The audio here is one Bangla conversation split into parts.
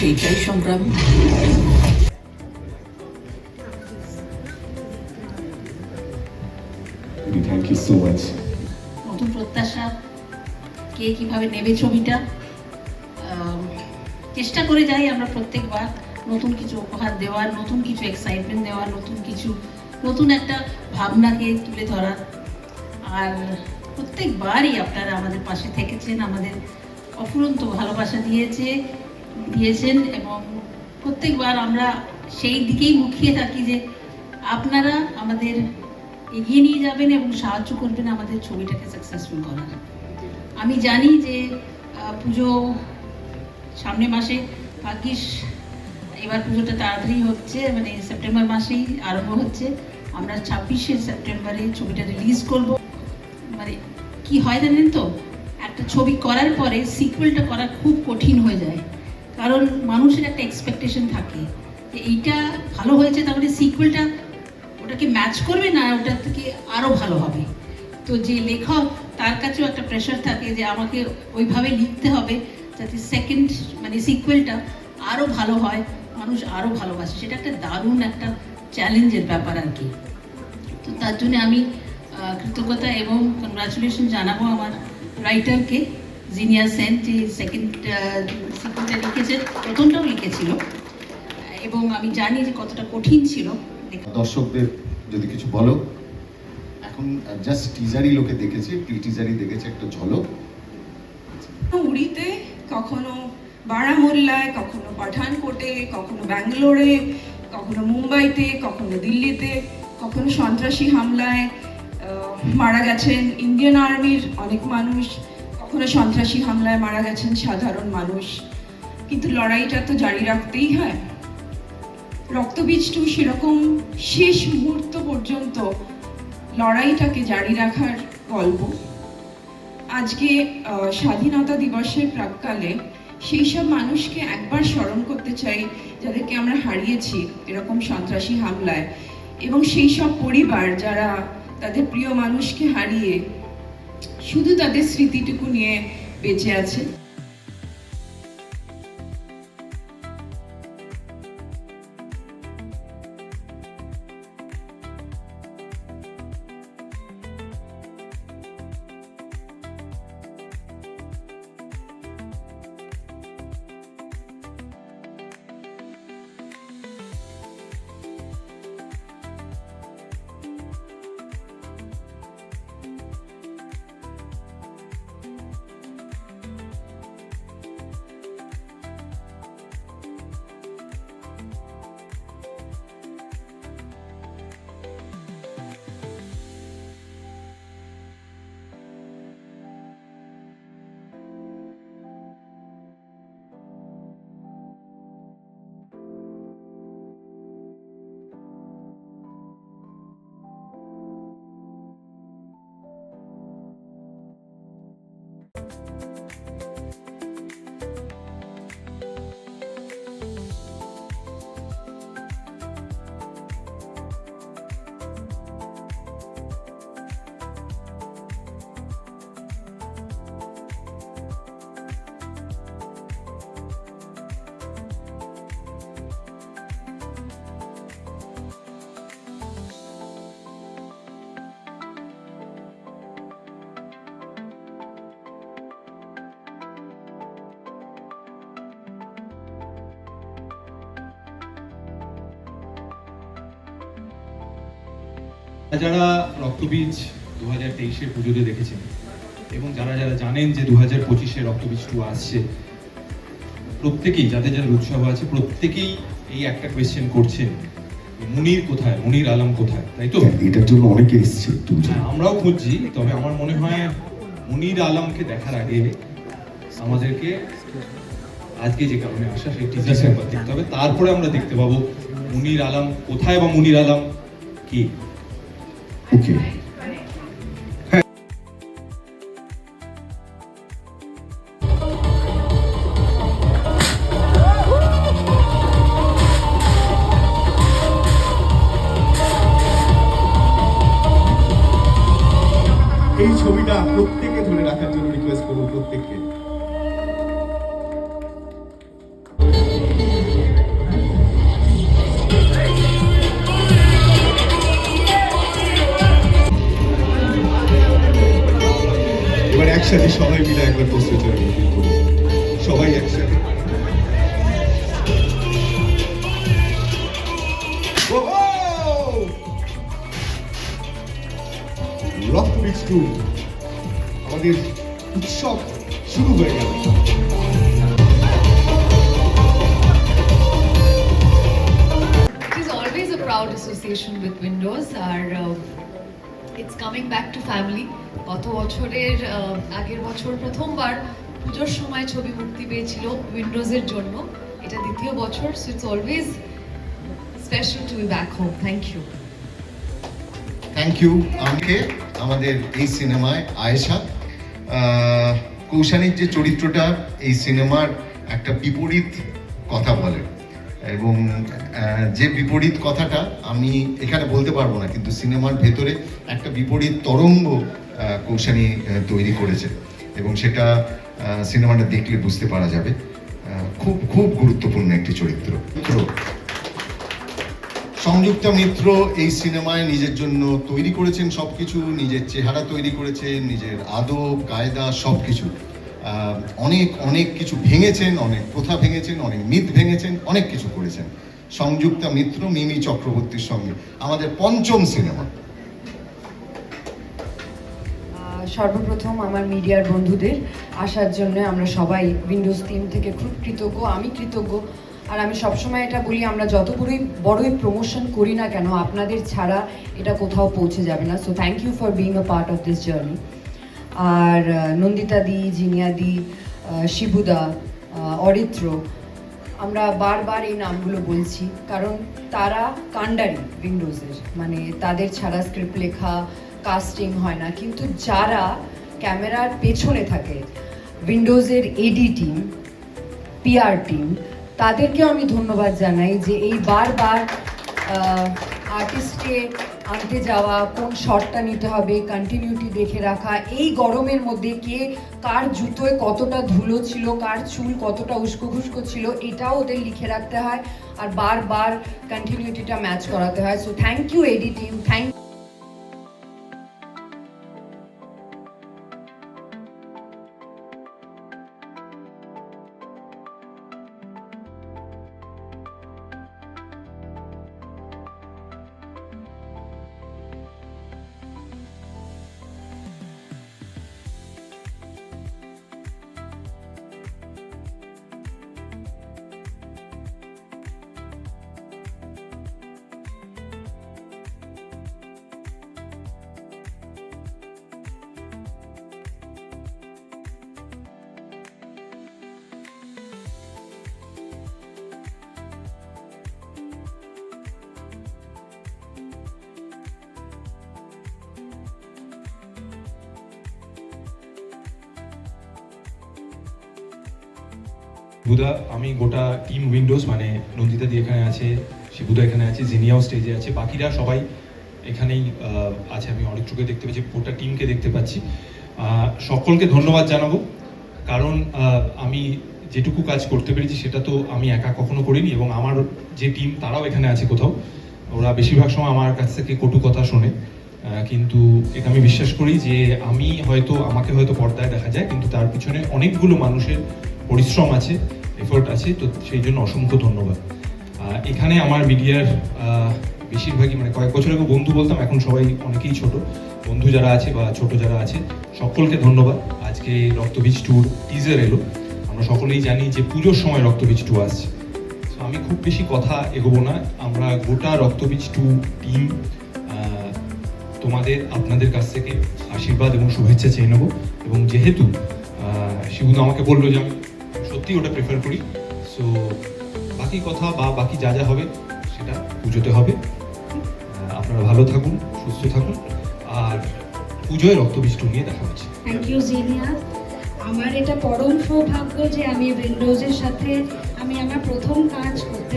সেইটাই সংগ্রাম। থ্যাংক ইউ সো মাচ নতুন প্রত্যাশা কে কীভাবে নেবে ছবিটা চেষ্টা করে যাই আমরা প্রত্যেকবার। নতুন কিছু উপহার দেওয়ার নতুন কিছু এক্সাইটমেন্ট দেওয়ার নতুন কিছু নতুন একটা ভাবনাকে তুলে ধরার। আর প্রত্যেকবারই আপনারা আমাদের পাশে থেকেছেন আমাদের অফুরন্ত ভালোবাসা দিয়েছে। দিয়েছেন এবং প্রত্যেকবার আমরা সেই দিকেই মুখিয়ে থাকি যে আপনারা আমাদের এগিয়ে নিয়ে যাবেন এবং সাহায্য করবেন আমাদের ছবিটাকে সাকসেসফুল করার। আমি জানি যে পুজো সামনে মাসে, ভাগ্যিস এবার পুজোটা তাড়াতাড়ি হচ্ছে মানে সেপ্টেম্বর মাসেই আরম্ভ হচ্ছে। আমরা ছাব্বিশে সেপ্টেম্বরে ছবিটা রিলিজ করব। মানে কি হয় জানেন তো? একটা ছবি করার পরে সিকুয়েলটা করা খুব কঠিন হয়ে যায়। কারণ মানুষের একটা এক্সপেকটেশন থাকে যে এইটা ভালো হয়েছে তাহলে সিকুয়েলটা ওটাকে ম্যাচ করবে না, ওটা থেকে আরও ভালো হবে। তো যে লেখক, তার কাছেও একটা প্রেশার থাকে যে আমাকে ওইভাবে লিখতে হবে যাতে সেকেন্ড মানে সিকুয়েলটা আরও ভালো হয়, মানুষ আরও ভালোবাসে। সেটা একটা দারুণ একটা চ্যালেঞ্জের ব্যাপার আর কি। তো তার জন্য আমি কৃতজ্ঞতা এবং কনগ্রাচুলেশন জানাব আমার রাইটারকে জিনিয়া সেন যে সেকেন্ড সিকুয়েলটা লিখেছেন প্রথমটাও লিখেছিল। এবং আমি জানি যে কতটা কঠিন ছিল। দর্শকদের যদি কিছু বলো এখন জাস্ট টিজারই লোকে দেখেছে টিজারই দেখেছে একটা ঝলক। উড়িতে কখনো বারামুল্লায় কখনো পাঠানকোটে কখনো ব্যাঙ্গালোরে কখনো মুম্বাইতে কখনো দিল্লিতে কখনো সন্ত্রাসী হামলায় আহ, মারা গেছেন ইন্ডিয়ান আর্মির অনেক মানুষ। কখনো সন্ত্রাসী হামলায় মারা গেছেন সাধারণ মানুষ। কিন্তু লড়াইটা তো জারি রাখতেই হয়। রক্তবীজ টু সেরকম শেষ মুহূর্ত পর্যন্ত লড়াইটাকে জারি রাখার গল্প। আজকে স্বাধীনতা দিবসের প্রাককালে সেই সব মানুষকে একবার স্মরণ করতে চাই, যাদেরকে আমরা হারিয়েছি এরকম সন্ত্রাসী হামলায়। এবং সেই সব পরিবার যারা তাদের প্রিয় মানুষকে হারিয়ে শুধু তাদের স্মৃতিটুকু নিয়ে বেঁচে আছে। যারা রক্তবীজ দু হাজার তেইশে পুজোতে দেখেছেন এবং যারা যারা জানেন যে দু হাজার পঁচিশে রক্তবীজ টু আসছে প্রত্যেকেই যাদের যাদের উৎসাহ আছে প্রত্যেকেই এই একটা কোয়েশ্চেন করছেন মুনির কোথায়? মুনির আলম কোথায়? তাই তো? এটার জন্য অনেকে এসছে হ্যাঁ, আমরাও খুঁজছি তবে আমার মনে হয় মুনির আলমকে দেখার আগে আমাদেরকে আজকে যে কারণে আসা সেই একবার দেখতে হবে। তারপরে আমরা দেখতে পাবো মুনির আলম কোথায় বা মুনির আলম কি? Okay. এই ছবিটা প্রত্যেকে ধরে রাখার জন্য রিকোয়েস্ট করব প্রত্যেককে একসাথে সবাই মিলে একবার পোস্টার চলে সবাই একসাথে রক্ত বিষ্ণু আমাদের উৎসব শুরু হয়ে গেল It is always a proud association with Windows R it's coming back to family গত বছরের আগের বছর প্রথমবার পুজোর সময় ছবি মুক্তি পেয়েছিল উইন্ডোজের জন্য। এটা দ্বিতীয় বছর so it's always special to be back home thank you thank you আমাকে আমাদের এই সিনেমায় আয়েশা। কৌশানির যে চরিত্রটা, এই সিনেমার একটা বিপরীত কথা বলে। এবং যে বিপরীত কথাটা আমি এখানে বলতে পারব না, কিন্তু সিনেমার ভেতরে একটা বিপরীত তরঙ্গ কৌশানি তৈরি করেছে এবং সেটা সিনেমাটা দেখলে বুঝতে পারা যাবে। খুব খুব গুরুত্বপূর্ণ একটি চরিত্র। সংযুক্তা মিত্র এই সিনেমায় নিজের জন্য তৈরি করেছেন সবকিছু নিজের চেহারা তৈরি করেছেন নিজের আদব কায়দা সবকিছু। আহ, অনেক অনেক কিছু ভেঙেছেন অনেক প্রথা ভেঙেছেন অনেক মিথ ভেঙেছেন অনেক কিছু করেছেন। সংযুক্তা মিত্র মিমি চক্রবর্তীর সঙ্গে। আমাদের পঞ্চম সিনেমা। সর্বপ্রথম আমার মিডিয়ার বন্ধুদের আসার জন্য আমরা সবাই উইন্ডোজ টিম থেকে খুব কৃতজ্ঞ, আমি কৃতজ্ঞ। আর আমি সবসময় এটা বলি, আমরা যত বড়ই বড়ই প্রমোশন করি না কেন, আপনাদের ছাড়া এটা কোথাও পৌঁছে যাবে না। So thank you for being a part of this journey আর নন্দিতা দি, জিনিয়া দি শিবুদা অরিত্র, আমরা বারবার এই নামগুলো বলছি। কারণ তারা কাণ্ডারি উইন্ডোজের মানে তাদের ছাড়া স্ক্রিপ্ট লেখা কাস্টিং হয় না, কিন্তু যারা ক্যামেরার পেছনে থাকে উইন্ডোজের এডি টিম পিআর টিম তাদেরকেও আমি ধন্যবাদ জানাই যে এই বারবার আর্টিস্টকে আনতে যাওয়া, কোন শটটা নিতে হবে কন্টিনিউটি দেখে রাখা, এই গরমের মধ্যে কে কার জুতোয় কতটা ধুলো ছিল, কার চুল কতটা উস্কো ছিল, এটাও ওদের লিখে রাখতে হয় আর বারবার কন্টিনিউটিটা ম্যাচ করাতে হয়। So thank you AD team thank Budha, আমি গোটা টিম উইন্ডোজ মানে নন্দিতা দি এখানে আছে, শিবুদা এখানে আছে, জিনিয়াও স্টেজে আছে, বাকিরা সবাই এখানেই আছে। আমি অনেক চোখে দেখতে পাচ্ছি, গোটা টিমকে দেখতে পাচ্ছি। সকলকে ধন্যবাদ জানাব, কারণ আমি যেটুকু কাজ করতে পেরেছি, সেটা তো আমি একা কখনো করিনি, এবং আমার যে টিম তারাও এখানে আছে কোথাও। ওরা বেশিরভাগ সময় আমার কাছ থেকে কটু কথা শোনে কিন্তু এটা আমি বিশ্বাস করি যে আমি হয়তো, আমাকে হয়তো পর্দায় দেখা যায়, কিন্তু তার পিছনে অনেকগুলো মানুষের পরিশ্রম আছে। এফোর্ট আছে, তো সেই জন্য অসংখ্য ধন্যবাদ। এখানে আমার মিডিয়ার বেশিরভাগই মানে কয়েক বছর আগে বন্ধু বলতাম, এখন সবাই অনেকেই ছোট। বন্ধু যারা আছে বা ছোট যারা আছে, সকলকে ধন্যবাদ। আজকে রক্তবীজ ট্যুর টিজার এলো। আমরা সকলেই জানি যে পুজোর সময় রক্তবীজ টু আসছে। আমি খুব বেশি কথা এগোবো না। আমরা গোটা রক্তবীজ টু টিম তোমাদের, আপনাদের কাছ থেকে আশীর্বাদ এবং শুভেচ্ছা চেয়ে নেব। এবং যেহেতু শিবুদা আমাকে বলল যে আমি সত্যি ওটা প্রেফার করি। সো বাকি কথা বা বাকি যা যা হবে সেটা পুজোতে হবে। আপনারা ভালো থাকুন সুস্থ থাকুন। আর পুজোয় রক্তবীজ নিয়ে দেখা হচ্ছে। Thank you Zinia. আমার এটা পরম সৌভাগ্য যে আমি উইন্ডোজের সাথে আমি আমার প্রথম কাজ করতে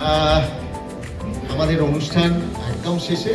আহ, আমাদের অনুষ্ঠান একদম শেষে।